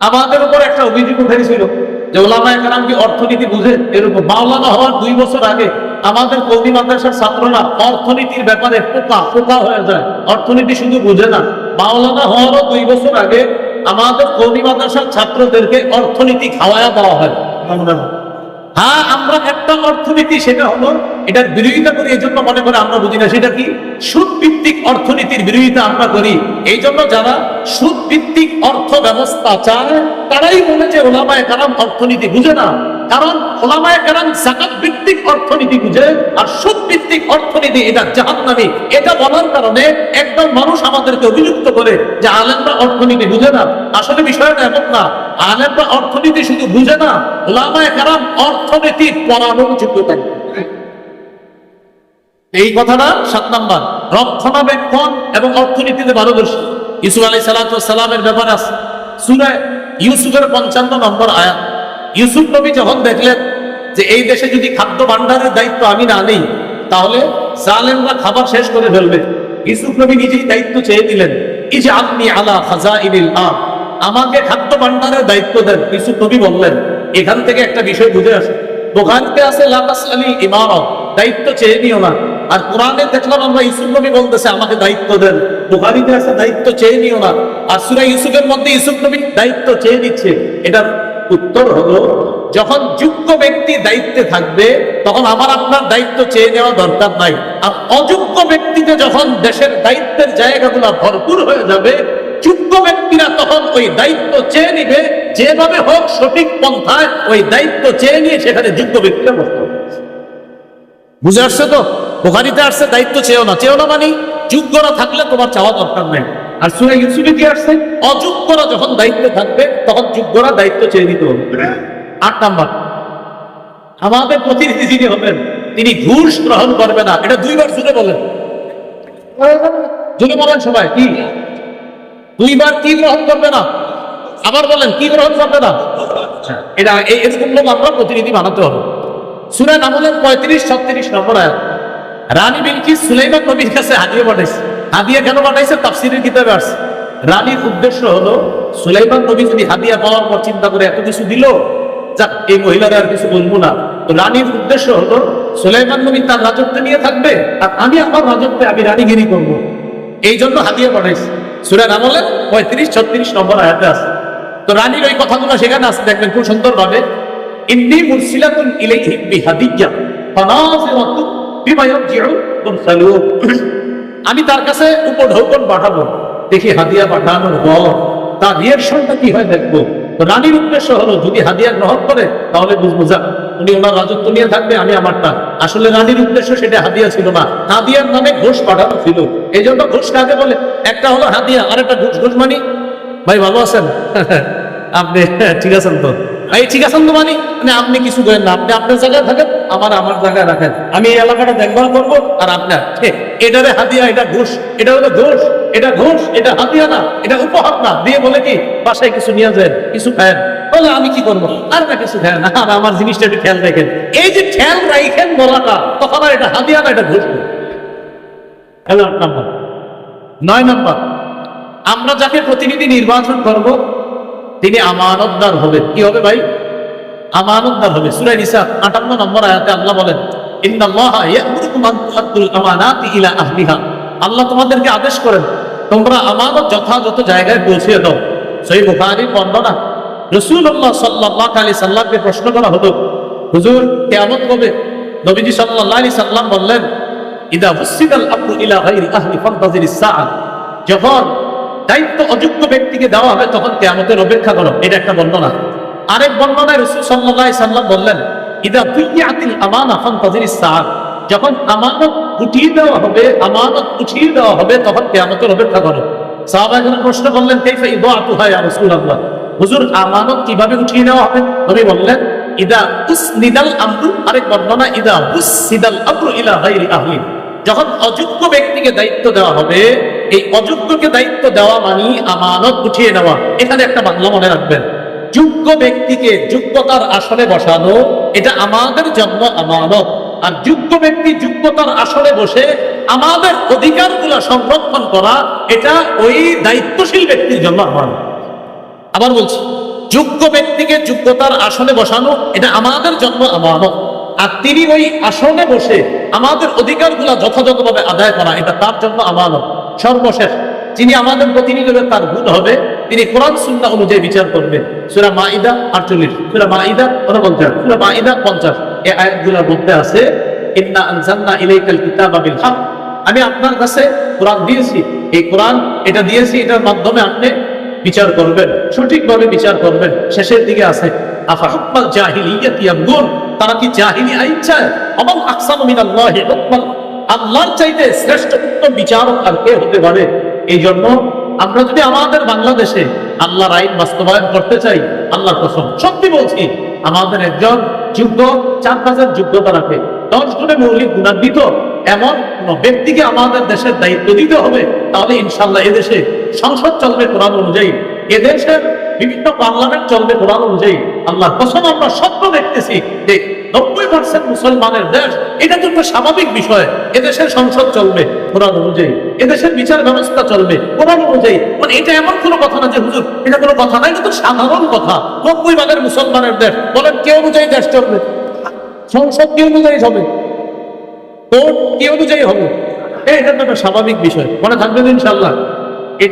আমাদের উপর একটা অভিযোগ উঠেছিল যে ওলামা একরাম কি অর্থনীতি বুঝে? এরকম মাওলানা হওয়ার দুই বছর আগে আমাদের কৌমি মাদ্রাসার ছাত্ররা অর্থনীতির ব্যাপারে পোকা পোকা হয়ে যায়। অর্থনীতি শুধু বুঝে না মাওলানা হওয়ারও দুই বছর আগে আমাদের কৌমি মাদ্রাসার ছাত্রদেরকে অর্থনীতি খাওয়ায়া দেওয়া হয়। হ্যাঁ আমরা একটা অর্থনীতি সেটা হলো এটার বিরোধিতা করি, এই জন্য মনে করে আমরা বুঝি না, সেটা কি? সুদ ভিত্তিক অর্থনীতির বিরোধিতা আমরা করি। এই জন্য যারা সুদ ভিত্তিক অর্থ ব্যবস্থা চায়, তারাই বলে যে ওলামায় কারাম অর্থনীতি বুঝে না। কারণ ওলামায় কারাম জাকাত ভিত্তিক অর্থনীতি বুঝে, আর সুদ ভিত্তিক অর্থনীতি এটা জাহান্নামী। এটা বলার কারণে একদম মানুষ আমাদেরকে অভিযুক্ত করে যে আলেমরা অর্থনীতি বুঝে না। আসলে বিষয়টা এমন না। আলেমরা অর্থনীতি শুধু বুঝে না, ওলামায় কারাম অর্থনীতি পড়ানোর যোগ্যতা এই কথাটা সাত নাম্বার। রক্ষণাবেক্ষণ এবং অর্থনীতিতে পারদর্শী। ইসুফ আলাই সালামের ব্যাপারে আছে। সুরায় ইউসুফের পঞ্চান্ন নম্বর আয়াত। ইউসুফ নবী যখন দেখলেন যে এই দেশে যদি খাদ্য ভান্ডারের দায়িত্ব আমি না নেই, তাহলে জালেমরা খাবার শেষ করে ফেলবে। ইউসুফ নবী নিজেই দায়িত্ব চেয়ে দিলেন এই যে আপনি আলা খাজা ইনিল আম। আমাকে খাদ্য ভান্ডারের দায়িত্ব দেন, ইউসুফ নবী বললেন। এখান থেকে একটা বিষয় বুঝে আসে। দোকানকে আছে লাকাস আলী ইমারত দায়িত্ব চেয়ে নিও না। আর কোরআনে দেখলাম আমরা ইউসুফ নবী বলতেছে, আমাকে দায়িত্ব দেন। বুখারিতে আছে, দায়িত্ব চেয়ে নিও না। আর সুরা ইউসুফের মধ্যে ইউসুফ নবী দায়িত্ব চেয়ে দিচ্ছে এটার উত্তর হলো, যখন যোগ্য ব্যক্তি দায়িত্বে থাকবে, তখন আমার আপনার দায়িত্ব চেয়ে নেওয়া দরকার নাই। আর অযোগ্য ব্যক্তিতে যখন দেশের দায়িত্বের জায়গাগুলো ভরপুর হয়ে যাবে, যোগ্য ব্যক্তিরা তখন ওই দায়িত্ব চেয়ে নিবে, যেভাবে হোক সঠিক পন্থায় ওই দায়িত্ব চেয়ে নিয়ে সেখানে যোগ্য ব্যক্তিরা বসতে বুঝে আসছে তো? বোখারিতে আসছে, দায়িত্ব চেয়েও না। চেয়েও না মানে যোগ্যরা থাকলে তোমার চাওয়া দরকার নেই। আর সুরে ইউসুফে কি আসছে, অযোগ্যরা যখন দায়িত্বে থাকবে, তখন যোগ্যরা দায়িত্ব চেয়ে নিতে হবে। আট নাম্বার, আমাদের প্রতিনিধি যিনি হবেন, তিনি ঘুষ গ্রহণ করবে না। এটা দুইবার জুড়ে বলেন। জুড়ে বলেন সবাই, কি? দুইবার কি গ্রহণ করবে না? আবার বলেন, কি গ্রহণ করবে না? এটা এই- এরকম লোক আমরা প্রতিনিধি বানাতে হবে। সুরেন আমলের পঁয়ত্রিশ, ছত্রিশ নম্বর আয়াত। রানী বিলকিস সুলাইমান নবীর কাছে হাদিয়ে পাঠাইছে। হাদিয়া কেন পাঠাইছে? তাফসিরের কিতাবে আসছে। রানীর উদ্দেশ্য হলো, সুলাইমান নবী যদি হাদিয়া পাওয়ার পর চিন্তা করে এত কিছু দিল, যাক, এই মহিলারা আর কিছু বলব না। তো রানীর উদ্দেশ্য হলো, সুলাইমান নবী তার রাজত্বে নিয়ে থাকবে, আর আমি আমার রাজত্বে আমি রানীগিরি করব। এই জন্য হাদিয়া পাঠাইছে। সুরেন আমলের পঁয়ত্রিশ, ছত্রিশ নম্বর আয়াতে আছে তো রানীর ওই কথাগুলো সেখানে আছে দেখবেন খুব সুন্দর ভাবে ইন্নি মুরসিলাতুন ইলাইহিম ইয়ারজিউ মুরসালুন আমি তার কাছে উপঢৌকন পাঠাবো। দেখি হাদিয়া পাঠানোর পর তার রিয়াকশনটা কি হয় দেখব। রানীর উদ্দেশ্য হলো, যদি হাদিয়া গ্রহণ করে, তাহলে বুঝব যা উনি ওনার রাজত্ব নিয়ে থাকবে, আমি আমারটা। আসলে রানীর উদ্দেশ্য সেটা হাদিয়া ছিল না। হাদিয়ার নামে ঘোষ পাঠানো ছিল। এই জন্য ঘোষ কাকে বলে? একটা হলো হাদিয়া আর একটা ঘুষ ঘুষ মানি। ভাই, ভালো আছেন? আপনি, ঠিক আছেন তো? ভাই, ঠিক আছেন তো মানি? মানে আপনি কিছু করেন না, আপনি আপনার জায়গায় থাকেন। আমার আমার জায়গায় রাখেন। আমি এই এলাকাটা দেখভাল করব। আর আপনার এটারে হাতিয়া এটা ঘুষ এটা হলো ঘুষ এটা ঘুষ এটা হাতিয়া না এটা উপহার না। দিয়ে বলে কি বাসায় কিছু নিয়ে যায় কিছু খায়েন। বলে আমি কি করব? আর না কিছু খায় না। আর আমার জিনিসটা একটু খেয়াল রাখেন। এই যে খেয়াল রাখেন বলাটা তখন আর এটা হাতিয়া না এটা ঘুষ নাম্বার। নয় নাম্বার। আমরা যাকে প্রতিনিধি নির্বাচন করব তিনি আমানতদার হবেন। কি হবে ভাই? আমানতদার হবে। সূরা নিসা 58 নম্বর আয়াতে আল্লাহ বলেন আল্লাহ তোমাদেরকে আদেশ করেন, তোমরা আমানত যথাযথ জায়গায় পৌঁছে দাও। সহি বুখারী বর্ণনা রাসূলুল্লাহ সাল্লাল্লাহু আলাইহি সাল্লামকে প্রশ্ন করা হলো হুজুর, কিয়ামত কবে? নবীজি সাল্লাল্লাহু আলাইহি সাল্লাম বললেন, ইদা হুসিদাল আমরু ইলা গায়রি আহলি ফান্তাজিরিস সাআ। যখন দায়িত্ব অযোগ্য ব্যক্তিকে দেওয়া হবে, তখন কেয়ামতের অপেক্ষা করো। এটা একটা বর্ণনা। আরেক বর্ণনায় রসুল সাল্লাম বললেন, ইদা আমানা যখন আমানত উঠিয়ে দেওয়া হবে, আমানত উঠিয়ে দেওয়া হবে, তখন কেয়ামতের অপেক্ষা করো। প্রশ্ন করলেন কাইফা ইদাতুহা ইয়া রাসূলুল্লাহ? হুজুর, আমানত কীভাবে উঠিয়ে নেওয়া হবে? নবী বললেন, ইদা উসনিদাল আমরু। আরেক বর্ণনা ইদা উসনিদাল আমরু ইলা আহলি। যখন অযোগ্য ব্যক্তিকে দায়িত্ব দেওয়া হবে, এই অযোগ্যকে দায়িত্ব দেওয়া মানে আমানত উঠিয়ে নেওয়া। এখানে একটা বাংলা মনে রাখবেন যোগ্য ব্যক্তিকে যোগ্যতার আসনে বসানো, এটা আমাদের জন্য আমানত। আর যোগ্য ব্যক্তি যোগ্যতার আসনে বসে আমাদের অধিকারগুলো সংরক্ষণ করা, এটা ওই দায়িত্বশীল ব্যক্তির জন্য আমানত। আবার বলছি, যোগ্য ব্যক্তিকে যোগ্যতার আসনে বসানো, এটা আমাদের জন্য আমানত। আর তিনি ওই আসনে বসে আমাদের অধিকারগুলো যথাযথভাবে আদায় করা, এটা তার জন্য আমানত। সর্বশেষ, যিনি আমাদের প্রতিনিধি তার গুণ হবে। তিনি কোরআন সুন্না অনুযায়ী বিচার করবেন। সুরা মাইদা আটচল্লিশ, সুরা মাইদা উনপঞ্চাশ, সুরা মাইদা পঞ্চাশ। এই আয়াতগুলোর মধ্যে আছে আমি আপনার কাছে কোরআন দিয়েছি। এই কোরআন এটা দিয়েছি, এটার মাধ্যমে আপনি বিচার করবেন, সঠিকভাবে বিচার করবেন। শেষের দিকে আছে তারা কি জাহিলি আইন আল্লাহর চাইতে শ্রেষ্ঠ উত্তম বিচারক আর কে হতে পারে? এই জন্য আমরা যদি আমাদের বাংলাদেশে আল্লাহর আইন বাস্তবায়ন করতে চাই, আল্লাহর কসম, সত্যি বলছি, আমাদের একজন যোগ্য চার পাঁচের যোগ্যতা রাখে দশ গুণে মৌলিক গুণান্বিত এমন কোন ব্যক্তিকে আমাদের দেশের দায়িত্ব দিতে হবে, তাহলে ইনশাল্লাহ এদেশে সংসদ চলবে কোরআন অনুযায়ী। এদেশের বিভিন্ন পার্লামেন্ট চলবে কোরআন অনুযায়ী। আল্লাহ কসম আমরা স্বপ্ন দেখতেছি যে নব্বই পার্সেন্ট মুসলমানের দেশ, এটা তো একটা স্বাভাবিক বিষয়। এদেশের সংসদ চলবে কোরআন অনুযায়ী, এদেশের বিচার ব্যবস্থা চলবে কোরআন অনুযায়ী। মানে এটা এমন কোনো কথা না যে, হুজুর, এটা কোনো কথা না, এটা তো সাধারণ কথা। নব্বই ভাগের মুসলমানের দেশ, বলেন কে অনুযায়ী দেশ চলবে? সংসদ কি অনুযায়ী হবে? কোর্ট কি অনুযায়ী হবে? এটা তো একটা স্বাভাবিক বিষয়। মনে থাকবে তো ইনশাল্লাহ